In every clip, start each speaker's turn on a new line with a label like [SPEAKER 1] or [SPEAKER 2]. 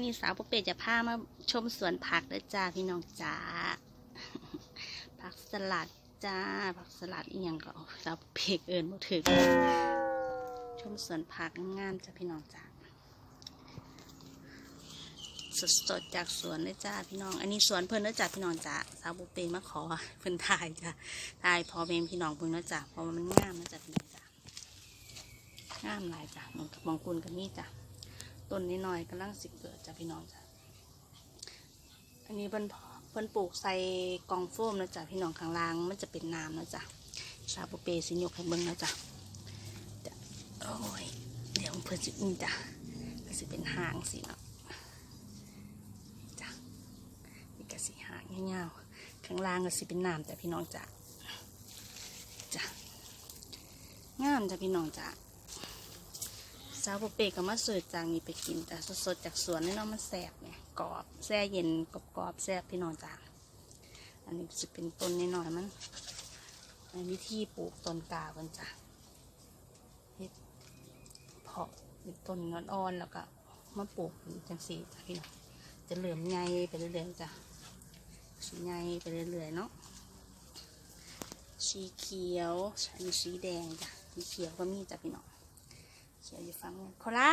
[SPEAKER 1] มื่อนี้สาวปุเปจะพามาชมสวนผักเด้อจ้าพี่น้องจ้าผักสลัดจ้าผักสลัดอีหยังก็สาวปเปกเอิญบ่ถึกชมสวนผักงามๆจ้าพี่น้องจ้าสดๆจากสวนเลยจ้าพี่น้อง อันนี้สวนเพิ่นเด้อจ้าพี่น้องจ้าสาวปุเปมาขอเพิ่นถ่ายจ้าถ่ายพอเมมพี่น้องเพิ่นเด้อจ้าเพราะมันงามนะจ้าพี่น้องจ้างามหลายจ้ามงมองคุณกันนี่จ้า ต้นนิดหน่อยกำลังสิเกิดจ้ะพี่น้องจ้ะอันนี้เพิ่นเพิ่นปลูกใส่กล่องโฟมนะจ้ะพี่น้องข้างล่างมันจะเป็นน้ำนะจ้ะชาบูเปสิยกให้เบิ่งนะจ้ะจ้ะโอ้ยเดี๋ยวเพิ่นสินี่จ้ะก็สิเป็นหางสิเนาะจ้ะนี่ก็สิหางยาวๆข้างล่างก็สิเป็นน้ำจ้ะพี่น้องจ้ะจ้ะงามจ้ะพี่น้องจ้ะ สาวปุเปก็มาสืบจากนี้ไปกินแต่สดๆจากสวนนี่เนาะมันแสบเนี่ยกรอบแซ่เย็นกรอบๆแซ่บพี่น้องจ้าอันนี้จะเป็นต้นนิดหน่อยมันในวิธีปลูกต้นกากันจ้ะเฮ็ดเพาะเป็นต้นอ่อนๆแล้วก็มาปลูกจังสีจ้ะพี่น้องจะเหลื่อมใหญ่ไปเรื่อยๆจ้ะสีใหญ่ไปเรื่อยๆเนาะสีเขียวอันนี้สีแดงจ้ะสีเขียวก็มีจ้ะพี่น้อง เชียวอยู่ฟังโคล่า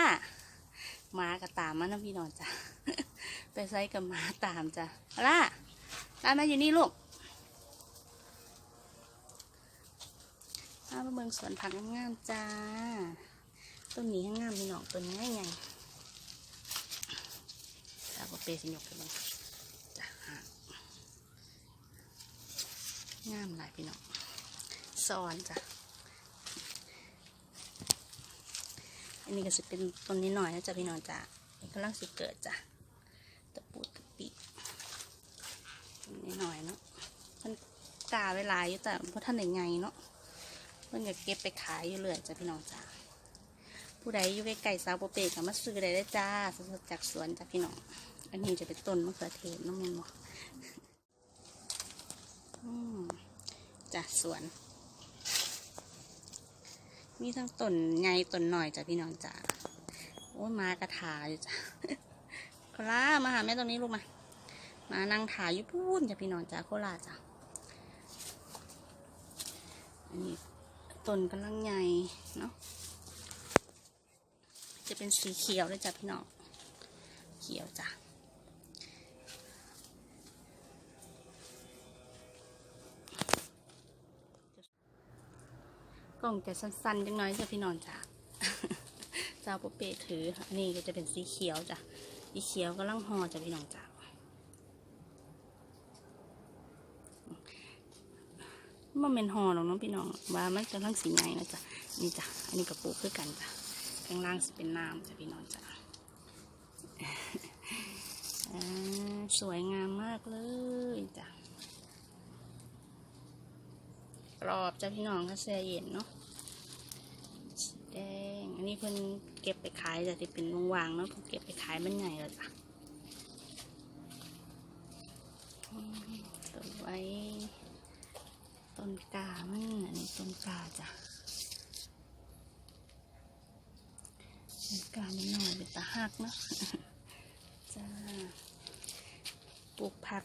[SPEAKER 1] หมาก็ตามมานะพี่นองจ้ะ ไปไซกับหมาตามจ้ะโคล่าตามมาอยู่นี่ลูกเอามาเมืองสวนผักงามจ้า ต้นนี้งามพี่น้องต้นง่ายไงตาบอเปสิยกไปเลยจ้ะฮะงามหลายพี่น้องสอนจ้ะ อันนี้ก็จะเป็นต้นนี้หน่อยนะจ๊ะพี่น้องจ้ะนี่กำลังสิเกิดจ้ะตะปูตะปีต้นนี้หน่อยเนาะมันกาเวลาอยู่แต่เพราะท่านไหนไงเนาะมันอยากเก็บไปขายอยู่เลยจ้ะพี่น้องจ้ะผู้ใดอยู่ใกล้ๆสาวโปเปก็มาซื้อได้เลยจ้าสดจากสวนจ้ะพี่น้อง อันนี้จะเป็นต้นมะเขือเทศน้องเมนบอกอืมจ้ะสวน มีทั้งต้นใหญ่ต้นหน่อยจ้ะพี่น้องจ้ะโอ้มากระถาอยู่จ้ะโคลามาหาแม่ตรงนี้ลูกมา มานั่งถ่ายอยู่พูนจ้ะพี่น้องจ้ะโคลาจ้ะอันนี้ต้นกำลังใหญ่เนาะจะเป็นสีเขียวเลยจ้ะพี่น้อง เขียวจ้ะ ล่องจะสั้นๆจังน้อยจ้ะพี่น้องจ้ะเจ้าปุเปถืออันนี้ก็จะเป็นสีเขียวจ้ะสีเขียวก็ลังห่อจ้ะพี่น้องจ้ะมันเป็นห่อหรอกน้องพี่น้องว่ามันจะลังสีใหญ่นะจ้ะนี่จ้ะอันนี้กระปุกคือกันจ้ะข้างล่างเป็นน้ำจ้ะพี่น้องจ้ะสวยงามมากเลยจ้ะกรอบจ้ะพี่น้องก็แช่เย็นเนาะ อันนี้เพิ่นเก็บไปขายจ้ะที่เป็นวางๆเนาะเพิ่นเก็บไปขายมันใหญ่แล้วจ้ะต้นไว้ ต้นกามันอันนี้ต้นกาจ้ะต้นกามันหน่อยเป็นตาหักเนาะจ้าปลูกผัก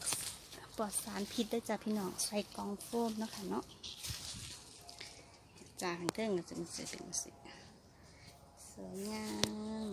[SPEAKER 1] ปลอดสารพิษได้จ้ะพี่น้องใส่กองโฟมเนาะค่ะเนาะจางเทิงก็จะเป็นสีเป็นสีส วยงาม